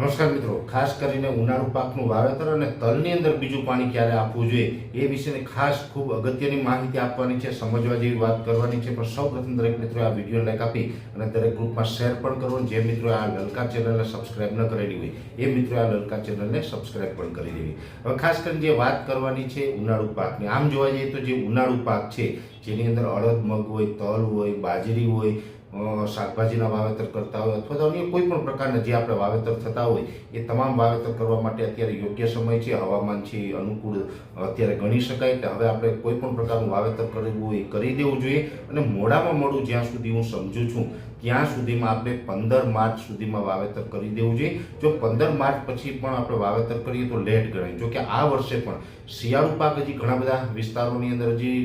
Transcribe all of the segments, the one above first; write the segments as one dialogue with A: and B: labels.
A: નમસ્કાર મિત્રો, ખાસ કરીને ઉનાળુ પાકનું વાવેતર અને તલની અંદર બીજું પાણી ક્યારે આપવું જોઈએ એ વિશેની ખાસ ખૂબ અગત્યની માહિતી આપવાની છે, સમજવા જેવી વાત કરવાની છે. પણ સૌપ્રથમ દરેક મિત્રોએ આ વીડિયો લાઈક આપી અને દરેક ગ્રુપમાં શેર પણ કરો. જે મિત્રો આ લલકાર ચેનલને સબસ્ક્રાઇબ ન કરેલી હોય એ મિત્રો આ લલકાર ચેનલને સબસ્ક્રાઇબ પણ કરી દેવી. હવે ખાસ કરીને જે વાત કરવાની છે ઉનાળુ પાકની, આમ જોવા જઈએ તો જે ઉનાળુ પાક છે, જેની અંદર અડદ, મગ હોય, તલ હોય, બાજરી હોય શાકભાજીના વાવેતર કરતા હોય અથવા તો અન્ય કોઈ પણ પ્રકારના જે આપણે વાવેતર થતા હોય, એ તમામ વાવેતર કરવા માટે અત્યારે યોગ્ય સમય છે, હવામાન છે, અનુકૂળ, અત્યારે ગણી શકાય એટલે હવે આપણે કોઈ પણ પ્રકારનું વાવેતર કરવું એ કરી દેવું જોઈએ અને મોડામાં મોડું જ્યાં સુધી હું સમજું છું, ત્યાં સુધીમાં આપણે પંદર માર્ચ સુધીમાં વાવેતર કરી દેવું જોઈએ. જો પંદર માર્ચ પછી પણ આપણે વાવેતર કરીએ તો લેટ ગણાય. જો કે આ વર્ષે પણ શિયાળુ પાક હજી ઘણા બધા વિસ્તારોની અંદર હજી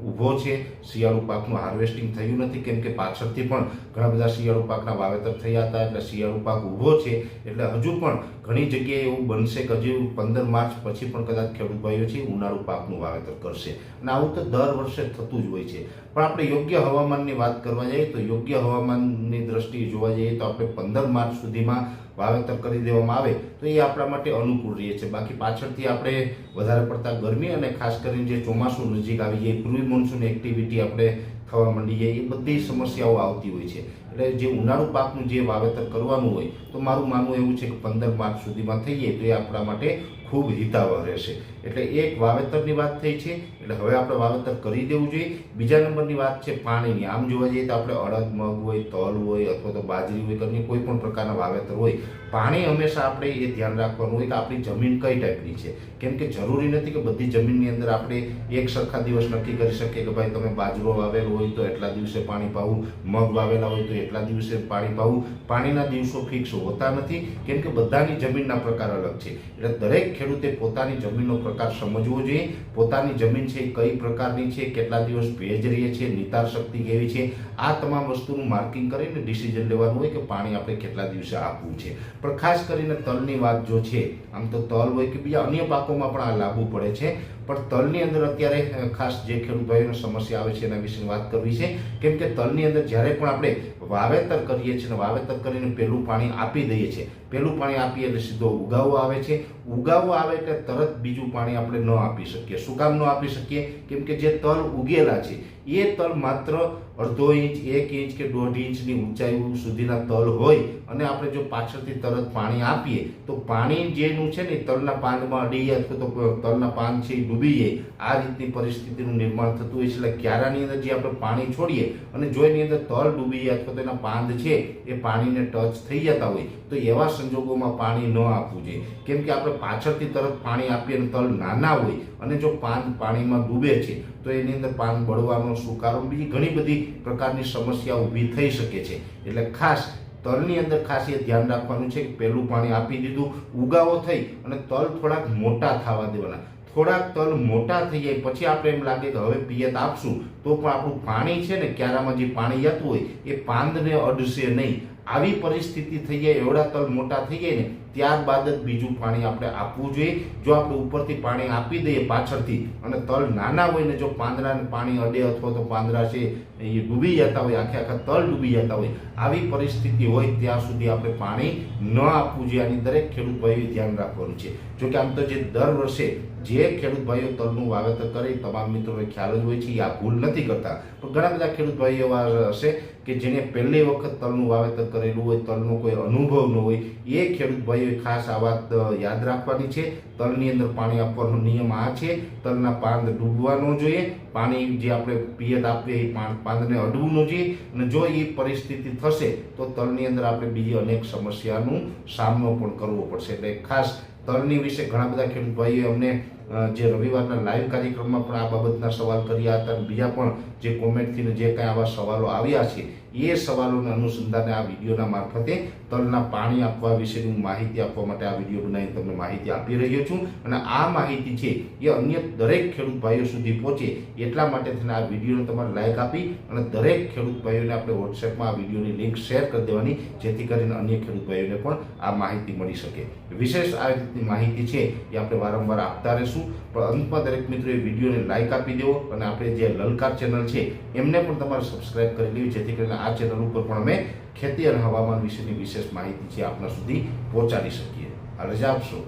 A: ઊભો છે. શિયાળુ પાકનું હાર્વેસ્ટિંગ થયું નથી, કેમ કે પાછળથી પણ ઘણા બધા શિયાળુ પાકના વાવેતર થયા હતા, એટલે શિયાળુ પાક ઊભો છે. એટલે હજુ પણ ઘણી જગ્યાએ એવું બનશે કે હજુ પંદર માર્ચ પછી પણ કદાચ ખેડૂત ભાઈઓ છે ઉનાળુ પાકનું વાવેતર કરશે. અને આવું તો દર વર્ષે થતું જ હોય છે. પણ આપણે યોગ્ય હવામાનની વાત કરવા જઈએ તો યોગ્ય હવામાનની દ્રષ્ટિએ જોવા જઈએ તો આપણે પંદર માર્ચ સુધીમાં વાવેતર કરી દેવામાં આવે તો એ આપણા માટે અનુકૂળ રહે છે. બાકી પાછળથી આપણે વધારે પડતા ગરમી અને ખાસ કરીને જે ચોમાસું નજીક આવી જાય પ્રી મોન્સૂન એક્ટિવિટી આપણે થવા માંડી જાય, એ બધી સમસ્યાઓ આવતી હોય છે. એટલે જે ઉનાળુ પાકનું જે વાવેતર કરવાનું હોય, તો મારું માનવું એવું છે કે પંદર માર્ચ સુધીમાં થઈ જાય, તો એ આપણા માટે ખૂબ હિતાવહ રહેશે. એટલે એક વાવેતરની વાત થઈ છે, એટલે હવે આપણે વાવેતર કરી દેવું જોઈએ. બીજા નંબરની વાત છે પાણીની. આમ જોવા જઈએ તો આપણે અડદ, મગ હોય, તલ હોય અથવા તો બાજરી હોય કે કોઈ પણ પ્રકારના વાવેતર હોય, પાણી હંમેશા આપણે એ ધ્યાન રાખવાનું હોય કે આપણી જમીન કઈ ટાઈપની છે. કેમ કે જરૂરી નથી કે બધી જમીનની અંદર આપણે એક સરખા દિવસ નક્કી કરી શકીએ કે ભાઈ તમે બાજરો વાવેલો હોય તો એટલા દિવસે પાણી પાવું, મગ વાવેલા હોય તો એટલા દિવસે પાણી પાવું. પાણીના દિવસો ફિક્સ હોતા નથી. કેમ કે બધાની જમીનના પ્રકાર અલગ છે. એટલે દરેક ખેડૂતે પોતાની જમીનનો પ્રકાર સમજવો જોઈએ. પોતાની જમીન છે કઈ પ્રકારની છે, કેટલા દિવસ ભેજ રહીએ છે, નિતાર શક્તિ કેવી છે, આ તમામ વસ્તુનું માર્કિંગ કરીને ડિસિઝન લેવાનું હોય કે પાણી આપણે કેટલા દિવસે આપવું છે. પણ ખાસ કરીને તલની વાત જો છે, આમ તો તલ હોય કે બીજા અન્ય પાકોમાં પણ આ લાગુ પડે છે. પણ તલની અંદર અત્યારે ખાસ જે ખેડૂત સમસ્યા આવે છે એના વિશે વાત કરવી છે, કેમ કે તલની અંદર જ્યારે પણ આપણે વાવેતર કરીએ છીએ વાવેતર કરીને પહેલું પાણી આપી દઈએ છીએ પહેલું પાણી આપીએ એટલે સીધો ઉગાવો આવે છે. ઉગાવો આવે એટલે તરત બીજું પાણી આપણે ન આપી શકીએ. શું કામ ન આપી શકીએ? કેમ કે જે તલ ઉગેલા છે એ તલ માત્ર અડધો ઇંચ, એક ઇંચ કે દોઢ ઇંચની ઊંચાઈ સુધીના તલ હોય અને આપણે જો પાછળથી તરત પાણી આપીએ, તો પાણી જેનું છે ને તલના પાનમાં અડી અથવા તો તલના પાન છે એ ડૂબી જાય. આ રીતની પરિસ્થિતિનું નિર્માણ થતું હોય છે. એટલે ક્યારાની અંદર જે આપણે પાણી છોડીએ અને જો એની અંદર તલ ડૂબી જાય અથવા તો એના પાંદ છે એ પાણીને ટચ થઈ જતા હોય, તો એવા સંજોગોમાં પાણી ન આપવું જોઈએ. કેમ કે આપણે પાછળથી તરત પાણી આપીએ અને તલ નાના હોય અને જો પાન પાણીમાં ડૂબે છે, તો એની અંદર પાન બળવાનું શું કારણ? બીજી ઘણી બધી પ્રકારની સમસ્યા ઊભી થઈ શકે છે. એટલે ખાસ તલની અંદર ખાસ એ ધ્યાન રાખવાનું છે કે પહેલું પાણી આપી દીધું, ઉગાવો થઈ અને તલ થોડાક મોટા થવા દેવાના. થોડાક તલ મોટા થઈ જાય, પછી આપણે એમ લાગે કે હવે પિયત આપશું, તો પણ આપણું પાણી છે ને, ક્યારામાં જે પાણી જતું હોય, એ પાંદને અડશે નહીં. આવી પરિસ્થિતિ થઈ જાય, એવડા તલ મોટા થઈ જાય ને, ત્યારબાદ જ બીજું પાણી આપણે આપવું જોઈએ. જો આપણે ઉપરથી પાણી આપી દઈએ પાછળથી અને તલ નાના હોય ને જો પાંદડાને પાણી અડે અથવા તો પાંદડા છે એ ડૂબી જતા હોય, આખે આખા તલ ડૂબી જતા હોય, આવી પરિસ્થિતિ હોય ત્યાં સુધી આપણે પાણી ન આપવું જોઈએ. આની દરેક ખેડૂત ભાઈઓ ધ્યાન રાખવાનું છે. જો કે આમ તો જે દર વર્ષે જે ખેડૂત ભાઈઓ તલનું વાવેતર કરે તમામ મિત્રોને ખ્યાલ જ હોય છે, એ આ ભૂલ નથી કરતા. પણ ઘણા બધા ખેડૂત ભાઈઓ હશે કે જેને પહેલી વખત તલનું વાવેતર કરેલું હોય, તલનો કોઈ અનુભવ ન હોય, એ ખેડૂત ભાઈઓએ ખાસ આ વાત યાદ રાખવાની છે. તલની અંદર પાણી આપવાનો નિયમ આ છે. તલના પાંદ ડૂબવા ન જોઈએ. પાણી જે આપણે પિયત આપીએ એ પાંદને અડવું ન જોઈએ. અને જો એ પરિસ્થિતિ થશે, તો તલની અંદર આપણે બીજી અનેક સમસ્યાનું સામનો પણ કરવો પડશે. એટલે ખાસ તલની વિશે ઘણા બધા ખેડૂત ભાઈઓએ અમને જે રવિવારના લાઈવ કાર્યક્રમમાં પણ આ બાબતના સવાલ કર્યા હતા અને બીજા પણ જે કોમેન્ટથી જે કાંઈ આવા સવાલો આવ્યા છે, એ સવાલોના અનુસંધાને આ વિડીયોના મારફતે તલના પાણી આપવા વિશેની હું માહિતી આપવા માટે આ વીડિયો બનાવી તમને માહિતી આપી રહ્યો છું. અને આ માહિતી છે, એ અન્ય દરેક ખેડૂત ભાઈઓ સુધી પહોંચે એટલા માટે થઈને આ વિડીયોને તમારે લાઈક આપી અને દરેક ખેડૂત ભાઈઓને આપણે વોટ્સએપમાં આ વિડીયોની લિંક શેર કરી દેવાની, જેથી કરીને અન્ય ખેડૂત ભાઈઓને પણ આ માહિતી મળી શકે. વિશેષ આ રીતની માહિતી છે, એ આપણે વારંવાર આપતા રહીશું. છું પણ અંતમાં દરેક મિત્રોએ વિડીયોને લાઇક આપી દેવો અને આપણે જે લલકાર ચેનલ છે, એમને પણ તમારે સબસ્ક્રાઇબ કરી લેવી, જેથી કરીને આ ચેનલ ઉપર પણ અમે ખેતી અને હવામાન વિશેની વિશેષ માહિતી છે આપના સુધી પહોંચાડી શકીએ. આ રજા આપશો.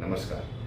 A: નમસ્કાર.